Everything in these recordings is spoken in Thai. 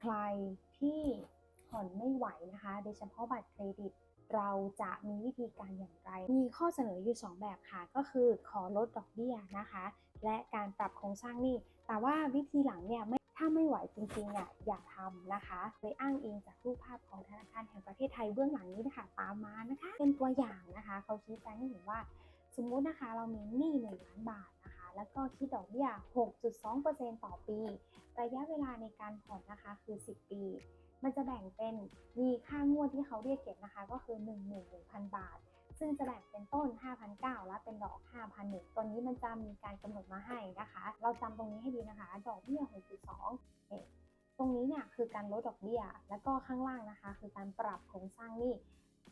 ใครที่ผ่อนไม่ไหวนะคะ โดยเฉพาะบัตรเครดิต เราจะมีวิธีการอย่างไร มีข้อเสนออยู่ 2 แบบค่ะ ก็คือขอลดดอกเบี้ยนะคะ และการปรับโครงสร้างหนี้ แต่ว่าวิธีหลังเนี่ยไม่ถ้าไม่ไหวจริงๆอะอย่าทำนะคะเลยอ้างอิงจากรูปภาพของธนาคารแห่งประเทศไทยเบื้องหลังนี้นะคะตามมานะคะ เป็นตัวอย่างนะคะ เขาชี้แจงให้เห็นว่า สมมุตินะคะเรามีหนี้1ล้านบาทนะคะ แล้วก็คิดดอกเบี้ย 6.2%ต่อปี ระยะเวลาในการผ่อนนะคะคือ 10 ปี มันจะแบ่งเป็นมีค่างวดที่เขาเรียกเก็บนะคะก็คือ 11,000 บาท ซึ่งจะแบ่งเป็นต้น 5,900 และเป็นดอก 5,001ตัวนี้มันจะมีการกำหนดมาให้นะคะ เราจำตรงนี้ให้ดีนะคะ ดอกเบี้ย 6.2เอ๊ะตรงนี้เนี่ยคือการลดดอกเบี้ย แล้วก็ข้างล่างนะคะ คือการปรับโครงสร้างหนี้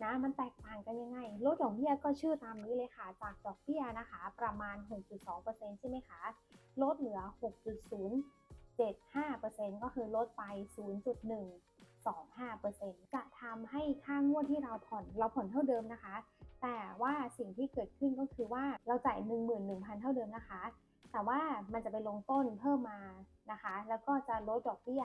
นะมันแตกต่างกันยังไงลดดอกเบี้ยก็ชื่อตามนี้เลยค่ะ จากดอกเบี้ยนะคะ ประมาณ 6.2%ใช่ไหมคะลดเหลือ 6.075%ก็คือลดไป 0.125%จะทำให้ค่างวดที่เราผ่อนเราผ่อนเท่าเดิมนะคะ แต่ว่าสิ่งที่เกิดขึ้นก็คือว่าเราจ่าย 11,000 เท่าเดิมนะคะ แต่ว่ามันจะไปลงต้นเพิ่มมานะคะ แล้วก็จะลดดอกเบี้ย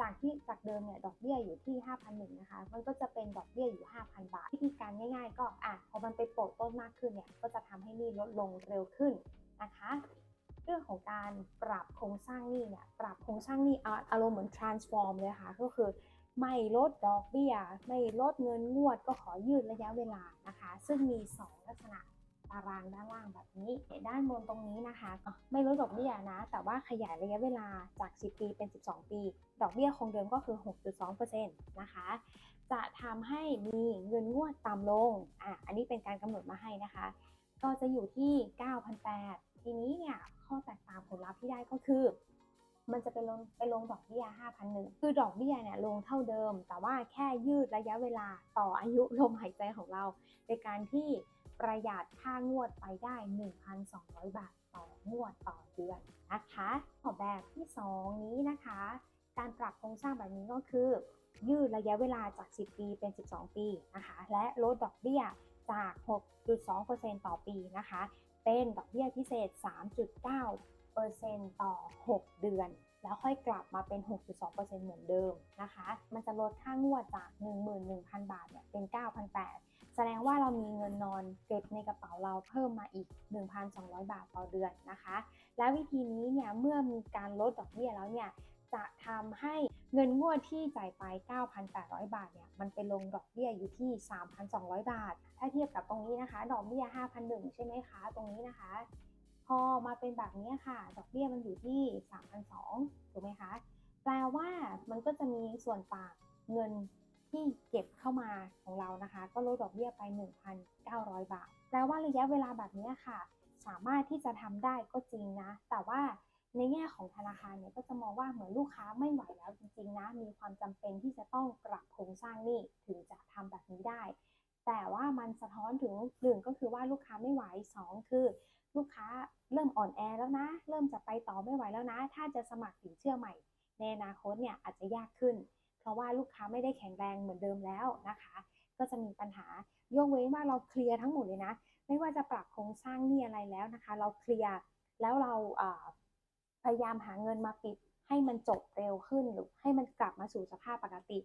จากที่จากเดิมเนี่ยดอกเบี้ยอยู่ที่ 5,001นะคะ มันก็จะเป็นดอกเบี้ยอยู่ 5,000 บาท วิธีการง่ายๆ ก็อะพอมันไปโปะต้นมากขึ้นเนี่ย ก็จะทำให้หนี้ลดลงเร็วขึ้นนะคะ เรื่องของการปรับโครงสร้างหนี้เนี่ย ปรับโครงสร้างหนี้อะอารมณ์เหมือน transform เลยค่ะ ก็คือไม่ลดดอกเบี้ย ไม่ลดเงินงวด ก็ขอยืดระยะเวลานะคะ ซึ่งมี 2 ลักษณะ ตารางด้านล่างแบบนี้ ด้านบนตรงนี้นะคะ ก็ไม่ลดดอกเบี้ยนะ แต่ว่าขยายระยะเวลาจาก 10 ปีเป็น 12 ปี ดอกเบี้ยคงเดิมก็คือ 6.2%นะคะ จะทำให้มีเงินงวดต่ำลง อะ อันนี้เป็นการกำหนดมาให้นะคะ ก็จะอยู่ที่ 9,800 ทีนี้เนี่ย ข้อแตกต่างผลลัพธ์ที่ได้ก็คือมันจะไปลงไปลงดอกเบี้ย5,001คือดอกเบี้ยเนี่ยลงเท่าเดิม แต่ว่าแค่ยืดระยะเวลาต่ออายุลมหายใจของเรา ในการที่ ประหยัดค่างวดไปได้ 1,200 บาทต่องวดต่อเดือนนะคะออแบบที่ 2 นี้นะคะ การปรับโครงสร้างแบบนี้ก็คือ ยืดระยะเวลาจาก 10 ปีเป็น 12 ปีนะคะและลดดอกเบี้ยจาก 6.2%ต่อปีนะคะ เป็นดอกเบี้ยพิเศษ 3.9%ต่อ 6 เดือน แล้วค่อยกลับมาเป็น 6.2%เหมือนเดิมนะคะ มันจะลดค่างวดจาก 11,000 บาทเนี่ยเป็น 9,800 แสดงว่าเรามีเงินนอนเก็บในกระเป๋าเราเพิ่มมาอีก 1,200 บาทต่อเดือนนะคะ และวิธีนี้เนี่ยเมื่อมีการลดดอกเบี้ยแล้วเนี่ยจะทำให้เงินงวดที่จ่ายไป 9,800 บาทเนี่ยมันไปลงดอกเบี้ยอยู่ที่ 3,200 บาท ถ้าเทียบกับตรงนี้นะคะ ดอกเบี้ย 5,001 ใช่ไหมคะ ตรงนี้นะคะ พอมาเป็นแบบนี้ค่ะ ดอกเบี้ยมันอยู่ที่ 3,200 ถูกไหมคะ แปลว่ามันก็จะมีส่วนต่างเงิน ที่เก็บเข้ามาของเรานะคะ ก็ลดดอกเบี้ยไป 1,900 บาท แปลว่าระยะเวลาแบบนี้ค่ะ สามารถที่จะทำได้ก็จริงนะ แต่ว่าในแง่ของธนาคารเนี่ยก็จะมองว่าเหมือนลูกค้าไม่ไหวแล้วจริงๆนะ มีความจำเป็นที่จะต้องปรับโครงสร้างนี้ถึงจะทำแบบนี้ได้ แต่ว่ามันสะท้อนถึงหนึ่งก็คือว่าลูกค้าไม่ไหวสองคือ ลูกค้าเริ่มอ่อนแอแล้วนะ เริ่มจะไปต่อไม่ไหวแล้วนะ ถ้าจะสมัครสินเชื่อใหม่ ในอนาคตเนี่ยอาจจะยากขึ้น ราะว่าลูกค้าไม่ได้แข็งแรงเหมือนเดิมแล้วนะคะ ก็จะมีปัญหายกเว้นว่าเราเคลียร์ทั้งหมดเลยนะ ไม่ว่าจะปรับโครงสร้างนี้อะไรแล้วนะคะ เราเคลียร์แล้วเราพยายามหาเงินมาปิดให้มันจบเร็วขึ้นหรือให้มันกลับมาสู่สภาพปกติ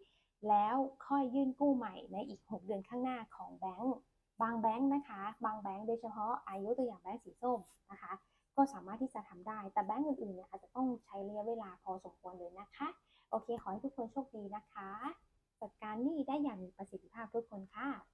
แล้วค่อยยื่นกู้ใหม่ในอีก 6 เดือนข้างหน้าของแบงก์บางแบงก์นะคะ บางแบงก์โดยเฉพาะอายุตัวอย่างแบงก์สีส้มนะคะ ก็สามารถที่จะทำได้แต่แบงก์อื่นๆเนี่ยอาจจะต้องใช้ระยะเวลาพอสมควรเลยนะคะ โอเค ขอให้ทุกคนโชคดีนะคะ จัดการหนี้ได้อย่างมีประสิทธิภาพทุกคนค่ะ